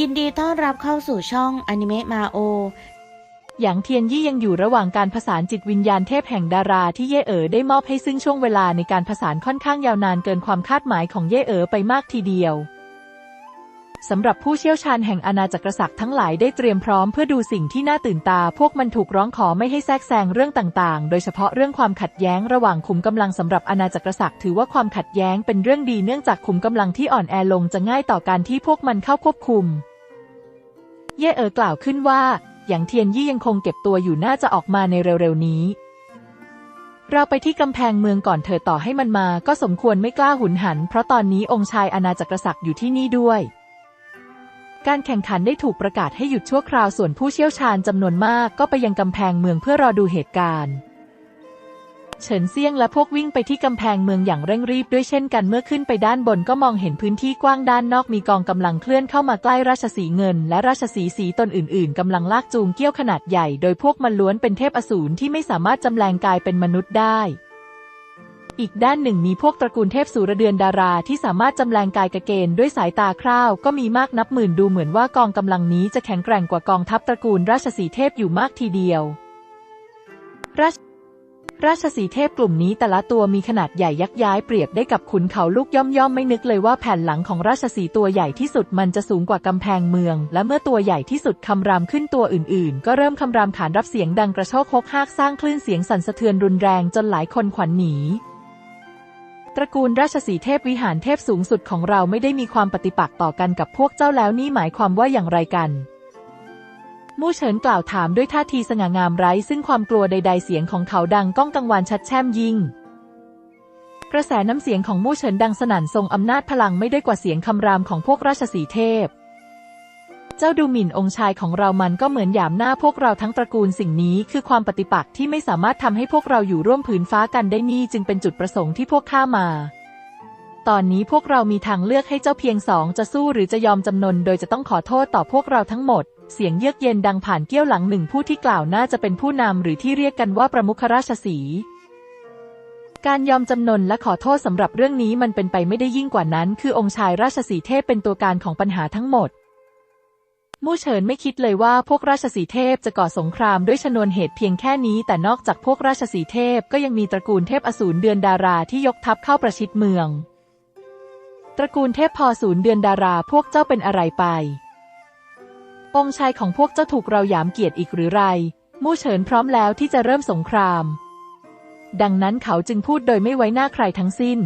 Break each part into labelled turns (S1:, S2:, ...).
S1: ยินดีต้อนรับเข้าสู่ช่องอนิเมะมาโอ
S2: หยางเทียนยี่ยังอยู่ระหว่างการผสานจิตวิญญาณเทพแห่งดาราที่เย่เอ๋อได้มอบให้ซึ่งช่วงเวลาในการผสานค่อนข้างยาวนานเกินความคาดหมายของเย่เอ๋อไปมากทีเดียว สำหรับผู้เชี่ยวชาญแห่งอาณาจักรศักดิ์ทั้งหลายได้เตรียมพร้อมเพื่อดูสิ่งที่น่าตื่นตา พวกมันถูกร้องขอไม่ให้แทรกแซงเรื่องต่างๆ โดยเฉพาะเรื่องความขัดแย้งระหว่างขุมกำลังสำหรับอาณาจักรศักดิ์ถือว่าความขัดแย้งเป็นเรื่องดีเนื่องจากขุมกำลังที่อ่อนแอลงจะง่ายต่อการที่พวกมันเข้าควบคุม เย่เอ๋อกล่าวขึ้นว่า อย่างเทียนยี่ยังคงเก็บตัวอยู่น่าจะออกมาในเร็วๆนี้เราไปที่กำแพงเมืองก่อนเธอต่อให้มันมา ก็สมควรไม่กล้าหุนหัน เพราะตอนนี้องค์ชายอาณาจักรศักดิ์อยู่ที่นี่ด้วย การแข่งขันได้ถูกประกาศให้หยุดชั่วคราวส่วนผู้เชี่ยวชาญจำนวนมากก็ไปยังกำแพงเมืองเพื่อรอดูเหตุการณ์เฉินเซียงและพวกวิ่งไปที่กำแพงเมืองอย่างเร่งรีบด้วยเช่นกันเมื่อขึ้นไปด้านบนก็มองเห็นพื้นที่กว้างด้านนอกมีกองกำลังเคลื่อนเข้ามาใกล้ราชสีเงิน และราชสีสีตนอื่น ๆกำลังลากจูงเกี้ยวขนาดใหญ่ โดยพวกมันล้วนเป็นเทพอสูรที่ไม่สามารถจำแรงกายเป็นมนุษย์ได้ อีกด้านหนึ่งมีพวกตระกูลเทพสูรเดือนดาราที่สามารถจำแรงกายกระเกณฑ์ด้วยสายตาคร่าว ก็มีมากนับหมื่นดูเหมือนว่ากองกำลังนี้จะแข็งแกร่งกว่ากองทัพตระกูลราชสีเทพอยู่มากทีเดียว ราชราชสีเทพกลุ่มนี้แต่ละตัวมีขนาดใหญ่ยักษ์ย้ายเปรียบได้กับขุนเขาลูกย่อมย่อมไม่นึกเลยว่าแผ่นหลังของราชสีตัวใหญ่ที่สุดมันจะสูงกว่ากำแพงเมือง และเมื่อตัวใหญ่ที่สุดคำรามขึ้นตัวอื่นๆ ก็เริ่มคำรามขานรับเสียงดังกระโชกฮกฮากสร้างคลื่นเสียงสั่นสะเทือนรุนแรงจนหลายคนขวัญหนี ตระกูลราชสีเทพวิหารเทพสูงสุดของเราไม่ได้มีความปฏิปักษ์ต่อกันกับพวกเจ้าแล้วนี่หมายความว่าอย่างไรกัน มู่เฉินกล่าวถามด้วยท่าทีสง่างามไร้ ซึ่งความกลัวใด ๆ เสียงของเขาดังก้องกังวานชัดแช่มยิ่ง กระแสน้ำเสียงของมู่เฉินดังสนั่นทรงอำนาจพลังไม่ได้กว่าเสียงคำรามของพวกราชสีเทพ จ้าดูหมิ่นองค์ชายของเรามันก็เหมือนหยามหน้าพวกเราทั้งตระกูลสิ่งนี้คือความปฏิปักษ์ที่ไม่สามารถทำให้พวกเราอยู่ร่วมผืนฟ้ากันได้นี่จึงเป็นจุดประสงค์ที่พวกข้ามา ตอนนี้พวกเรามีทางเลือกให้เจ้าเพียงสองจะสู้หรือจะยอมจำนน โดยจะต้องขอโทษต่อพวกเราทั้งหมด เสียงเยือกเย็นดังผ่านเกี้ยวหลังหนึ่งผู้ที่กล่าวน่าจะเป็นผู้นำหรือที่เรียกกันว่าประมุขราชสีการยอมจำนนและขอโทษสำหรับเรื่องนี้มันเป็นไปไม่ได้ยิ่งกว่านั้น คือองค์ชายราชสีเทพเป็นตัวการของปัญหาทั้งหมด มู่เฉินไม่คิดเลยว่าพวกราชสีเทพจะก่อสงครามด้วยชนวนเหตุเพียงแค่นี้ แต่นอกจากพวกราชสีเทพก็ยังมีตระกูลเทพอสูรเดือนดาราที่ยกทัพเข้าประชิดเมือง ตระกูลเทพพอสูรเดือนดาราพวกเจ้าเป็นอะไรไป องค์ชายของพวกเจ้าถูกเราหยามเกียรติอีกหรือไร มู่เฉินพร้อมแล้วที่จะเริ่มสงคราม ดังนั้นเขาจึงพูดโดยไม่ไว้หน้าใครทั้งสิ้น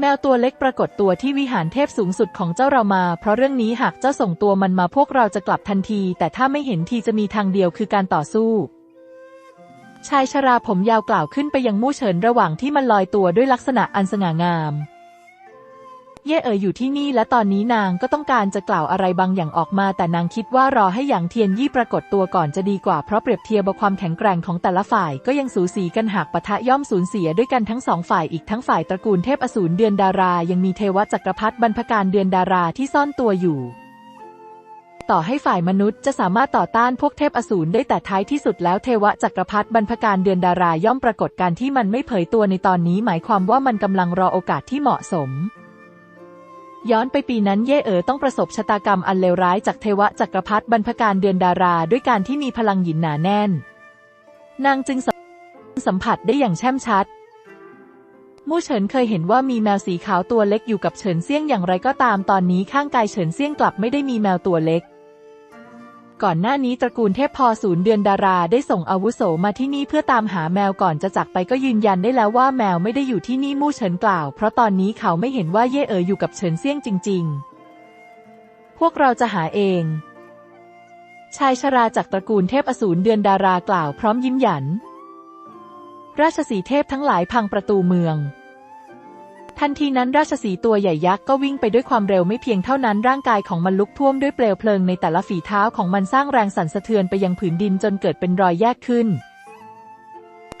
S2: แมวตัวเล็กปรากฏตัวที่วิหารเทพสูงสุดของเจ้าเรามา เพราะเรื่องนี้หากเจ้าส่งตัวมันมาพวกเราจะกลับทันที แต่ถ้าไม่เห็นทีจะมีทางเดียวคือการต่อสู้ ชายชราผมยาวกล่าวขึ้นไปยังมู่เฉินระหว่างที่มันลอยตัวด้วยลักษณะอันสง่างาม เย่เอ๋ยอยู่ที่นี่และตอนนี้นางก็ต้องการจะกล่าวอะไรบางอย่างออกมา แต่นางคิดว่ารอให้หยางเทียนยี่ปรากฏตัวก่อนจะดีกว่าเพราะเปรียบเทียบความแข็งแกร่งของแต่ละฝ่ายก็ยังสูสีกันหากปะทะย่อมสูญเสียด้วยกันทั้งสองฝ่ายอีกทั้งฝ่ายตระกูลเทพอสูรเดือนดารา ยังมีเทวจักรพรรดิบรรพการเดือนดาราที่ซ่อนตัวอยู่ต่อให้ฝ่ายมนุษย์จะสามารถต่อต้านพวกเทพอสูรได้แต่ท้ายที่สุดแล้วเทวจักรพรรดิบรรพการเดือนดาราย่อมปรากฏการที่มันไม่เผยตัวในตอนนี้ หมายความว่ามันกำลังรอโอกาสที่เหมาะสม ย้อนไปปีนั้นเย่เอ๋อต้องประสบชะตากรรมอันเลวร้ายจากเทวจักรพรรดิบรรพการเดือนดาราด้วยการที่มีพลังหยินหนาแน่น นางจึงสัมผัสได้อย่างแช่มชัด มู่เฉินเคยเห็นว่ามีแมวสีขาวตัวเล็กอยู่กับเฉินเซี่ยงอย่างไรก็ตามตอนนี้ข้างกายเฉินเซี่ยงกลับไม่ได้มีแมวตัวเล็ก ก่อนหน้านี้ตระกูลเทพพอศูนย์เดือนดาราได้ส่งอาวุโสมาที่นี่เพื่อตามหาแมวก่อนจะจากไปก็ยืนยันได้แล้วว่าแมวไม่ได้อยู่ที่นี่มู่เฉินกล่าว เพราะตอนนี้เขาไม่เห็นว่าเย่เอ๋ออยู่กับเฉินเซี่ยงจริง ๆ พวกเราจะหาเอง ชายชราจากตระกูลเทพอสูรเดือนดารากล่าวพร้อมยิ้มหยัน ราชสีเทพทั้งหลายพังประตูเมือง ทันทีนั้นราชสีตัวใหญ่ยักษ์ก็วิ่งไปด้วยความเร็วไม่เพียงเท่านั้นร่างกายของมันลุกท่วมด้วยเปลวเพลิงในแต่ละฝีเท้าของมันสร้างแรงสั่นสะเทือนไปยังผืนดินจนเกิดเป็นรอยแยกขึ้น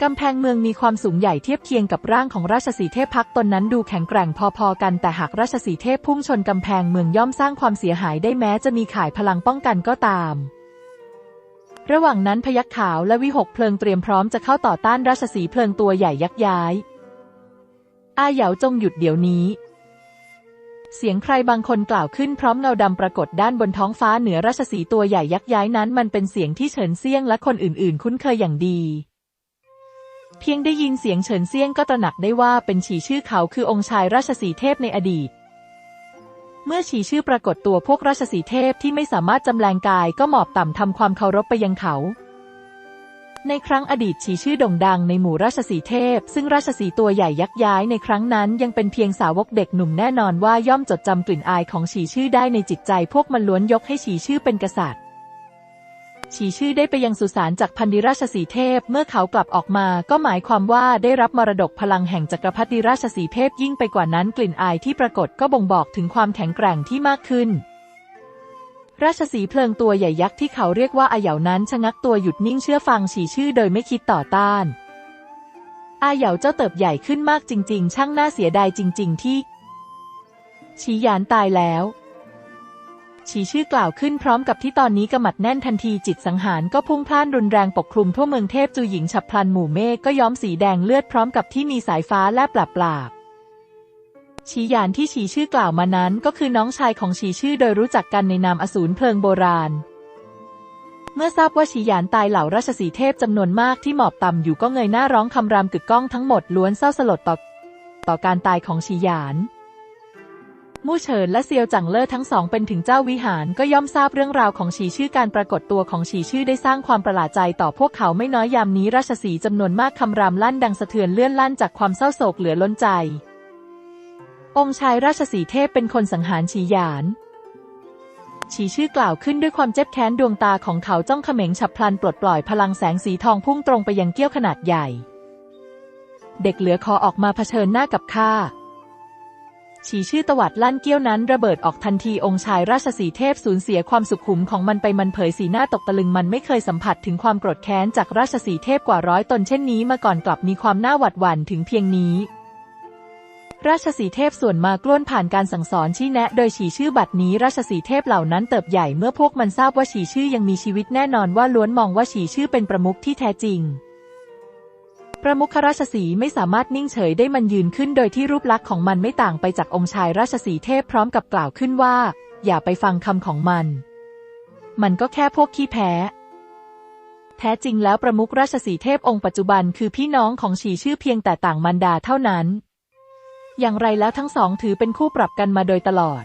S2: กำแพงเมืองมีความสูงใหญ่เทียบเคียงกับร่างของราชสีเทพพักตนนั้นดูแข็งแกร่งพอๆกันแต่หากราชสีเทพพุ่งชนกำแพงเมืองย่อมสร้างความเสียหายได้แม้จะมีข่ายพลังป้องกันก็ตาม ระหว่างนั้นพยัคฆ์ขาวและวิหกเพลิงเตรียมพร้อมจะเข้าต่อต้านราชสีเพลิงตัวใหญ่ยักษ์ย้าย อาเหยาจงหยุดเดี๋ยวนี้ เสียงใครบางคนกล่าวขึ้นพร้อมเงาดำปรากฏด้านบนท้องฟ้าเหนือราชสีตัวใหญ่ยักษ์ย้ายนั้น มันเป็นเสียงที่เฉินเซียงและคนอื่นๆ คุ้นเคยอย่างดี เพียงได้ยินเสียงเฉินเซียงก็ตระหนักได้ว่าเป็นฉีชื่อเขาคือองค์ชายราชสีเทพในอดีตเมื่อฉีชื่อปรากฏตัวพวกราชสีเทพที่ไม่สามารถจำแรงกายก็หมอบต่ำทำความเคารพไปยังเขา ในครั้งอดีตฉีชื่อโด่งดังในหมู่ราชสีเทพ ซึ่งราชสีตัวใหญ่ยักษ์ย้ายในครั้งนั้นยังเป็นเพียงสาวกเด็กหนุ่มแน่นอนว่าย่อมจดจำกลิ่นอายของฉีชื่อได้ในจิตใจพวกมันล้วนยกให้ฉีชื่อเป็นกษัตริย์ฉีชื่อได้ไปยังสุสานจากพันธิราชสีเทพ เมื่อเขากลับออกมา ก็หมายความว่าได้รับมรดกพลังแห่งจักรพรรดิราชสีเทพยิ่งไปกว่านั้นกลิ่นอายที่ปรากฏก็บ่งบอกถึงความแข็งแกร่งที่มากขึ้น ราชสีเพลิงตัวใหญ่ยักษ์ที่เขาเรียกว่าอาเหยานั้นชะงักตัวหยุดนิ่งเชื่อฟังฉีชื่อโดยไม่คิดต่อต้าน อาเหยาเจ้าเติบใหญ่ขึ้นมากจริง ๆ ช่างน่าเสียดายจริง ๆ ที่ ฉีหยานตายแล้วฉีชื่อกล่าวขึ้นพร้อมกับที่ตอนนี้กำมัดแน่นทันทีจิตสังหารก็พุ่งพล่านรุนแรงปกคลุมทั่วเมืองเทพจูหญิงฉับพลันหมู่เมฆก็ย้อมสีแดงเลือดพร้อมกับที่มีสายฟ้าแลบปราบปราบ ฉีหยานที่ฉีชื่อกล่าวมานั้นก็คือน้องชายของฉีชื่อโดยรู้จักกันในนามอสูรเพลิงโบราณ เมื่อทราบว่าฉีหยานตายเหล่าราชสีเทพจำนวนมากที่หมอบต่ำอยู่ก็เงยหน้าร้องคำรามกึกก้องทั้งหมดล้วนเศร้าสลดต่อต่อการตายของฉีหยาน มู่เฉินและเซียวจังเล่อทั้งสองเป็นถึงเจ้าวิหารก็ย่อมทราบเรื่องราวของฉีชื่อการปรากฏตัวของฉีชื่อได้สร้างความประหลาดใจต่อพวกเขาไม่น้อยยามนี้ราชสีจำนวนมากคำรามลั่นดังสะเทือนเลื่อนลั่นจากความเศร้าโศกเหลือล้นใจ องค์ชายราชสีเทพเป็นคนสังหารฉีหยาน ฉีชื่อกล่าวขึ้นด้วยความเจ็บแค้นดวงตาของเขาจ้องเขม็งฉับพลันปลดปล่อยพลังแสงสีทองพุ่งตรงไปยังเกี้ยวขนาดใหญ่ เด็กเหลือคอออกมาเผชิญหน้ากับข้าฉีชื่อตวัดลั่นเกี้ยวนั้นระเบิดออกทันทีองค์ชายราชสีเทพสูญเสียความสุขุมของมันไปมันเผยสีหน้าตกตะลึงมันไม่เคยสัมผัสถึงความโกรธแค้นจากราชสีเทพกว่าร้อยตนเช่นนี้มาก่อนกลับมีความน่าหวาดหวั่นถึงเพียงนี้ ราชสีเทพส่วนมากล้วนผ่านการสั่งสอนชี้แนะ โดยฉีชื่อบัดนี้ ราชสีเทพเหล่านั้นเติบใหญ่เมื่อพวกมันทราบว่าฉีชื่อยังมีชีวิตแน่นอนว่าล้วนมองว่าฉีชื่อเป็นประมุขที่แท้จริง ประมุขราชสีไม่สามารถนิ่งเฉยได้มันยืนขึ้น โดยที่รูปลักษณ์ของมันไม่ต่างไปจากองค์ชายราชสีเทพพร้อมกับกล่าวขึ้นว่า อย่าไปฟังคำของมัน มันก็แค่พวกขี้แพ้แท้จริงแล้วประมุขราชสีเทพองค์ปัจจุบันคือพี่น้องของฉีชื่อเพียงแต่ต่างมันดาเท่านั้น อย่างไรแล้วทั้งสองถือเป็นคู่ปรับกันมาโดยตลอด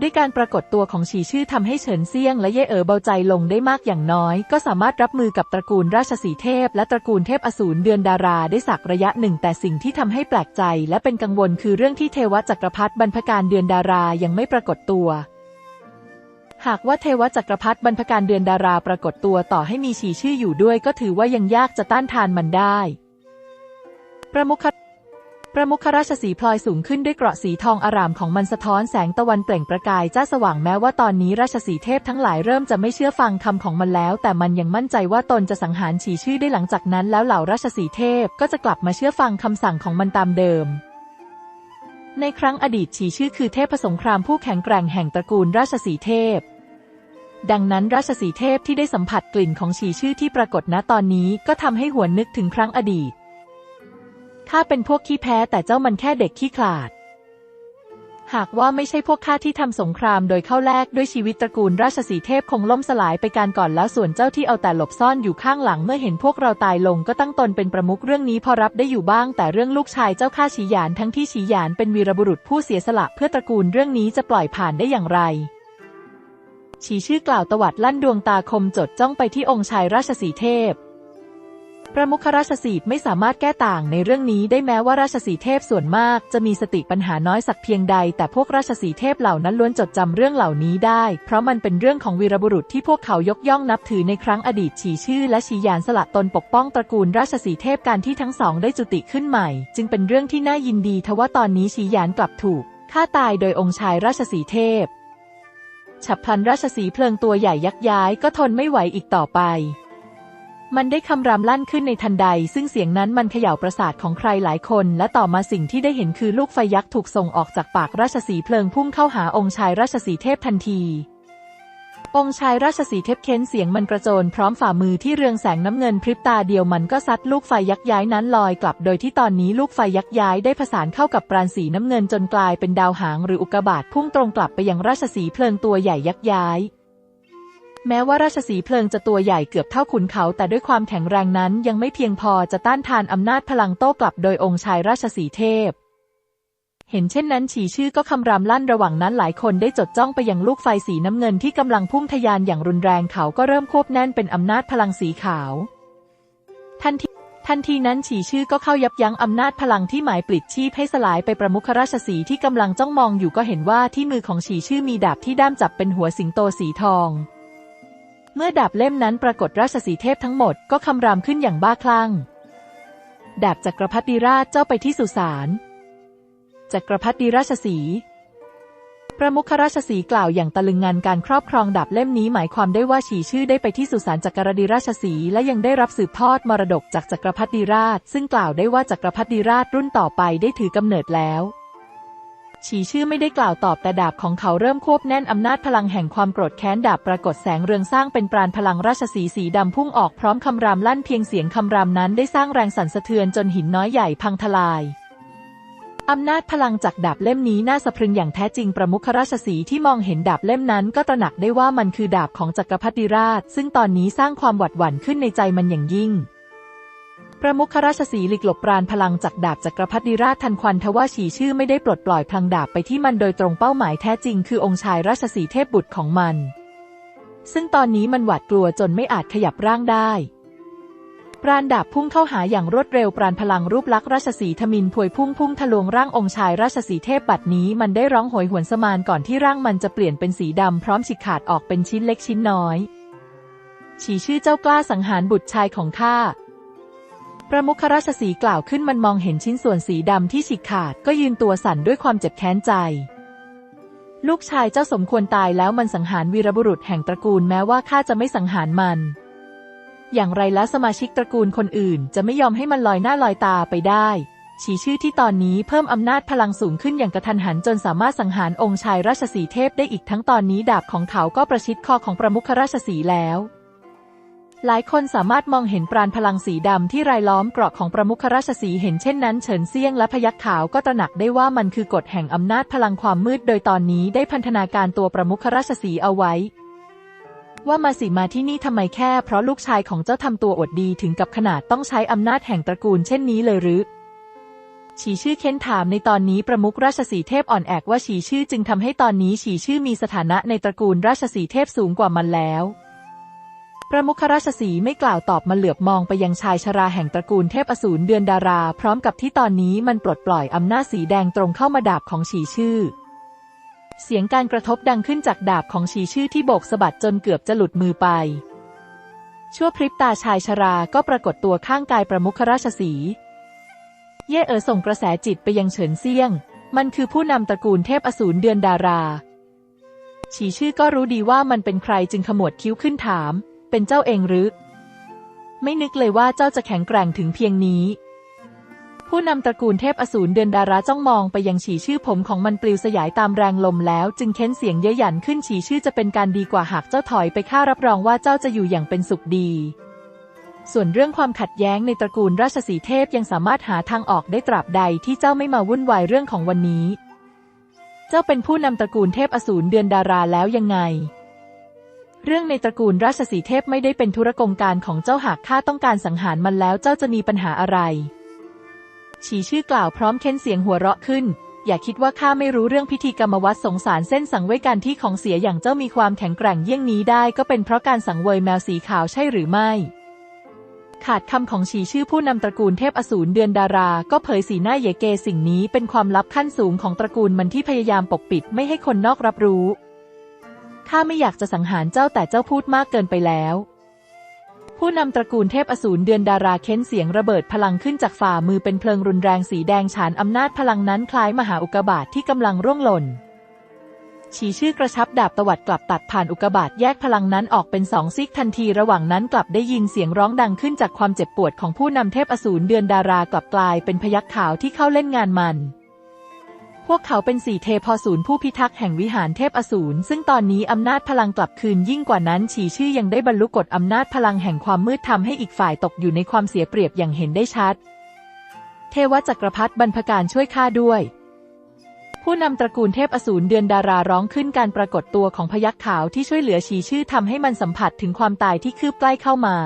S2: ด้วยการปรากฏตัวของฉีชื่อทำให้เฉินเซียงและเย่เอ๋อเบาใจลงได้มากอย่างน้อย ก็สามารถรับมือกับตระกูลราชสีเทพ และตระกูลเทพอสูรเดือนดาราได้สักระยะหนึ่ง แต่สิ่งที่ทำให้แปลกใจ และเป็นกังวลคือเรื่องที่เทวจักรพรรดิบรรพการเดือนดารายังไม่ปรากฏตัวหากว่าเทวจักรพรรดิบรรพการเดือนดาราปรากฏตัวต่อให้มีฉีชื่ออยู่ด้วยก็ถือว่ายังยากจะต้านทานมันได้ ประมุข ประมุขราชสีพลอยสูงขึ้นด้วยเกราะสีทองอารามของมันสะท้อนแสงตะวันเปล่งประกายจ้าสว่างแม้ว่าตอนนี้ราชสีเทพทั้งหลายเริ่มจะไม่เชื่อฟังคำของมันแล้ว แต่มันยังมั่นใจว่าตนจะสังหารฉีชื่อได้หลังจากนั้น แล้วเหล่าราชสีเทพก็จะกลับมาเชื่อฟังคำสั่งของมันตามเดิม ในครั้งอดีตฉีชื่อคือเทพสงครามผู้แข็งแกร่งแห่งตระกูลราชสีเทพดังนั้นราชสีเทพที่ได้สัมผัสกลิ่นของฉีชื่อที่ปรากฏณตอนนี้ก็ทำให้หวนนึกถึงครั้งอดีต ข้าเป็นพวกขี้แพ้แต่เจ้ามันแค่เด็กขี้ขลาด หากว่าไม่ใช่พวกข้าที่ทำสงครามโดยเข้าแลกด้วยชีวิตตระกูลราชสีเทพคงล่มสลายไปการก่อนแล้วส่วนเจ้าที่เอาแต่หลบซ่อนอยู่ข้างหลังเมื่อเห็นพวกเราตายลงก็ตั้งตนเป็นประมุขเรื่องนี้พอรับได้อยู่บ้าง แต่เรื่องลูกชายเจ้าข้าฉีหยานทั้งที่ฉีหยานเป็นวีรบุรุษผู้เสียสละเพื่อตระกูลเรื่องนี้จะปล่อยผ่านได้อย่างไรฉีชื่อกล่าวตวัดลั่นดวงตาคมจดจ้องไปที่องค์ชายราชสีเทพ ประมุขราชสีห์ไม่สามารถแก้ต่างในเรื่องนี้ได้แม้ว่าราชสีห์เทพส่วนมากจะมีสติปัญหาน้อยสักเพียงใด แต่พวกราชสีห์เทพเหล่านั้นล้วนจดจำเรื่องเหล่านี้ได้ เพราะมันเป็นเรื่องของวีรบุรุษที่พวกเขายกย่องนับถือในครั้งอดีตฉีชื่อ และฉียานสละตนปกป้องตระกูลราชสีห์เทพการที่ทั้งสองได้จุติขึ้นใหม่ จึงเป็นเรื่องที่น่ายินดีทว่าตอนนี้ฉียานกลับถูกฆ่าตายโดยองค์ชายราชสีห์เทพฉับพลันราชสีเพลิงตัวใหญ่ยักย้ายก็ทนไม่ไหวอีกต่อไป มันได้คำรามลั่นขึ้นในทันใด ซึ่งเสียงนั้นมันเขย่าประสาทของใครหลายคน และต่อมาสิ่งที่ได้เห็นคือลูกไฟยักษ์ถูกส่งออกจากปากราชสีเพลิงพุ่งเข้าหาองค์ชายราชสีเทพทันที องค์ชายราชสีเทพเค้นเสียงมันกระโจนพร้อมฝ่ามือที่เรืองแสงน้ำเงินพริบตาเดียวมันก็ซัดลูกไฟยักษ์ย้ายนั้นลอยกลับ โดยที่ตอนนี้ลูกไฟยักษ์ย้ายได้ผสานเข้ากับปราณสีน้ำเงินจนกลายเป็นดาวหางหรืออุกกาบาตพุ่งตรงกลับไปยังราชสีเพลิงตัวใหญ่ยักษ์ย้าย แม้ว่าราชสีเพลิงจะตัวใหญ่เกือบเท่าขุนเขาแต่ด้วยความแข็งแรงนั้นยังไม่เพียงพอจะต้านทานอำนาจพลังโต้กลับโดยองค์ชายราชสีเทพ เห็นเช่นนั้นฉีชื่อก็คำรามลั่นระหว่างนั้นหลายคนได้จดจ้องไปยังลูกไฟสีน้ำเงินที่กำลังพุ่งทะยานอย่างรุนแรงเขาก็เริ่มควบแน่นเป็นอำนาจพลังสีขาว ทันทีทันทีนั้นฉีชื่อก็เข้ายับยั้งอำนาจพลังที่หมายปลิดชีพให้สลายไปประมุขราชสีที่กำลังจ้องมองอยู่ก็เห็นว่าที่มือของฉีชื่อมีดาบที่ด้ามจับเป็นหัวสิงโตสีทอง เมื่อดาบเล่มนั้นปรากฏราชสีเทพทั้งหมดก็คำรามขึ้นอย่างบ้าคลั่ง ดาบจักรพรรดิราชเจ้าไปที่สุสานจักรพรรดิราชสีประมุขราชสีกล่าวอย่างตะลึงงานการครอบครองดาบเล่มนี้หมายความได้ว่าฉีชื่อได้ไปที่สุสานจักรดิราชสีและยังได้รับสืบทอดมรดกจากจักรพรรดิราช ซึ่งกล่าวได้ว่าจักรพรรดิราชรุ่นต่อไปได้ถือกำเนิดแล้ว ฉีชื่อไม่ได้กล่าวตอบแต่ดาบของเขาเริ่มควบแน่นอำนาจพลังแห่งความโกรธแค้นดาบปรากฏแสงเรืองสร้างเป็นปราณพลังราชสีสีดำพุ่งออกพร้อมคำรามลั่นเพียงเสียงคำรามนั้นได้สร้างแรงสั่นสะเทือนจนหินน้อยใหญ่พังทลายอำนาจพลังจากดาบเล่มนี้น่าสะพรึงอย่างแท้จริงประมุขราชสีที่มองเห็นดาบเล่มนั้นก็ตระหนักได้ว่ามันคือดาบของจักรพรรดิราช ซึ่งตอนนี้สร้างความหวาดหวั่นขึ้นในใจมันอย่างยิ่ง ประมุขราชสีหลีกหลบปราณพลังจากดาบจักรพรรดิราชทันควันทว่าฉีชื่อไม่ได้ปลดปล่อยพลังดาบไปที่มันโดยตรงเป้าหมายแท้จริงคือองค์ชายราชสีเทพบุตรของมัน ซึ่งตอนนี้มันหวาดกลัวจนไม่อาจขยับร่างได้ ปราณดาบพุ่งเข้าหาอย่างรวดเร็วปราณพลังรูปลักษณ์ราชสีทมินพวยพุ่งพุ่งทะลวงร่างองค์ชายราชสีเทพบัดนี้มันได้ร้องโหยหวนสมานก่อนที่ร่างมันจะเปลี่ยนเป็นสีดำพร้อมฉีกขาดออกเป็นชิ้นเล็กชิ้นน้อยฉีชื่อเจ้ากล้าสังหารบุตรชายของข้า ประมุขราชสีกล่าวขึ้นมันมองเห็นชิ้นส่วนสีดำที่ฉีกขาดก็ยืนตัวสั่นด้วยความเจ็บแค้นใจ ลูกชายเจ้าสมควรตายแล้วมันสังหารวีรบุรุษแห่งตระกูลแม้ว่าข้าจะไม่สังหารมัน อย่างไรแล้วสมาชิกตระกูลคนอื่น จะไม่ยอมให้มันลอยหน้าลอยตาไปได้ฉีชื่อที่ตอนนี้เพิ่มอำนาจพลังสูงขึ้นอย่างกระทันหันจนสามารถสังหารองค์ชายราชสีเทพได้อีกทั้งตอนนี้ดาบของเขาก็ประชิดคอของประมุขราชสีแล้ว หลายคนสามารถมองเห็นปราณพลังสีดำที่รายล้อมเกราะของประมุขราชสีเห็นเช่นนั้นเฉินเซียงและพยัคฆ์ขาวก็ตระหนักได้ว่ามันคือกฎแห่งอำนาจพลังความมืดโดยตอนนี้ได้พันธนาการตัวประมุขราชสีเอาไว้ ว่ามาสิมาที่นี่ทำไมแค่เพราะลูกชายของเจ้าทำตัวอดดีถึงกับขนาดต้องใช้อำนาจแห่งตระกูลเช่นนี้เลยหรือฉีชื่อเค้นถามในตอนนี้ประมุขราชสีเทพอ่อนแอกว่าฉีชื่อจึงทำให้ตอนนี้ฉีชื่อมีสถานะในตระกูลราชสีเทพสูงกว่ามันแล้ว ประมุขราชสีไม่กล่าวตอบมาเหลือบมองไปยังชายชราแห่งตระกูลเทพอสูรเดือนดารา พร้อมกับที่ตอนนี้มันปลดปล่อยอำนาจสีแดงตรงเข้ามาดาบของฉีชื่อ เสียงการกระทบดังขึ้นจากดาบของฉีชื่อที่โบกสะบัดจนเกือบจะหลุดมือไป ชั่วพริบตาชายชราก็ปรากฏตัวข้างกายประมุขราชสีเย่เอ๋อส่งกระแสจิตไปยังเฉินเซี่ยง มันคือผู้นำตระกูลเทพอสูรเดือนดารา ฉีชื่อก็รู้ดีว่ามันเป็นใครจึงขมวดคิ้วขึ้นถาม เป็นเจ้าเองหรือ ไม่นึกเลยว่าเจ้าจะแข็งแกร่งถึงเพียงนี้ ผู้นำตระกูลเทพอสูรเดือนดาราจ้องมองไปยังฉีชื่อผมของมันปลิวสยายตามแรงลมแล้ว จึงเค้นเสียงเย้ยหยันขึ้นฉีชื่อจะเป็นการดีกว่าหากเจ้าถอยไปข้ารับรองว่าเจ้าจะอยู่อย่างเป็นสุขดีส่วนเรื่องความขัดแย้งในตระกูลราชสีเทพยังสามารถหาทางออกได้ตราบใดที่เจ้าไม่มาวุ่นวายเรื่องของวันนี้ เจ้าเป็นผู้นำตระกูลเทพอสูรเดือนดาราแล้วยังไง เรื่องในตระกูลราชสีเทพไม่ได้เป็นธุรกงการของเจ้าหากข้าต้องการสังหารมันแล้วเจ้าจะมีปัญหาอะไร ฉีชื่อกล่าวพร้อมเค้นเสียงหัวเราะขึ้น อย่าคิดว่าข้าไม่รู้เรื่องพิธีกรรมวัดสงสารเส้นสังเวยการที่ของเสียอย่างเจ้ามีความแข็งแกร่งเยี่ยงนี้ได้ ก็เป็นเพราะการสังเวยแมวสีขาวใช่หรือไม่ ขาดคำของฉีชื่อผู้นำตระกูลเทพอสูรเดือนดารา ก็เผยสีหน้าเยเกสิ่งนี้เป็นความลับขั้นสูงของตระกูลมันที่พยายามปกปิดไม่ให้คนนอกรับรู้ ข้าไม่อยากจะสังหารเจ้าแต่เจ้าพูดมากเกินไปแล้ว ผู้นำตระกูลเทพอสูรเดือนดาราเค้นเสียงระเบิดพลังขึ้นจากฝ่ามือเป็นเพลิงรุนแรงสีแดงฉานอำนาจพลังนั้นคล้ายมหาอุกบาทที่กำลังร่วงหล่นฉีชื่อกระชับดาบตวัดกลับตัดผ่านอุกบาตแยกพลังนั้นออกเป็นสองซีกทันทีระหว่างนั้นกลับได้ยินเสียงร้องดังขึ้นจากความเจ็บปวดของผู้นำเทพอสูรเดือนดารากลับกลายเป็นพยัคฆ์ขาวที่เข้าเล่นงานมัน พวกเขาเป็นสี่เทพอสูรผู้พิทักษ์แห่งวิหารเทพอสูรซึ่งตอนนี้อำนาจพลังกลับคืนยิ่งกว่านั้นฉีชื่อยังได้บรรลุกฎอำนาจพลังแห่งความมืดทำให้อีกฝ่ายตกอยู่ในความเสียเปรียบอย่างเห็นได้ชัด เทวจักรพรรดิบรรพการช่วยข้าด้วย ผู้นำตระกูลเทพอสูรเดือนดาราร้องขึ้นการปรากฏตัวของพยักขาวที่ช่วยเหลือฉีชื่อทำให้มันสัมผัสถึงความตายที่คืบใกล้เข้ามา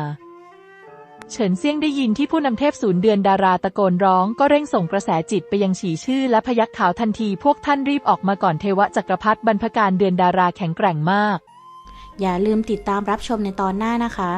S2: เฉินเซี่ยงได้ยินที่ผู้นำเทพศูนย์เดือนดาราตะโกนร้องก็เร่งส่งกระแสจิตไปยังฉีชื่อและพยักขาวทันทีพวกท่านรีบออกมาก่อนเทวจักรพรรดิบรรพการเดือนดาราแข็งแกร่งมาก
S1: อย่าลืมติดตามรับชมในตอนหน้านะคะ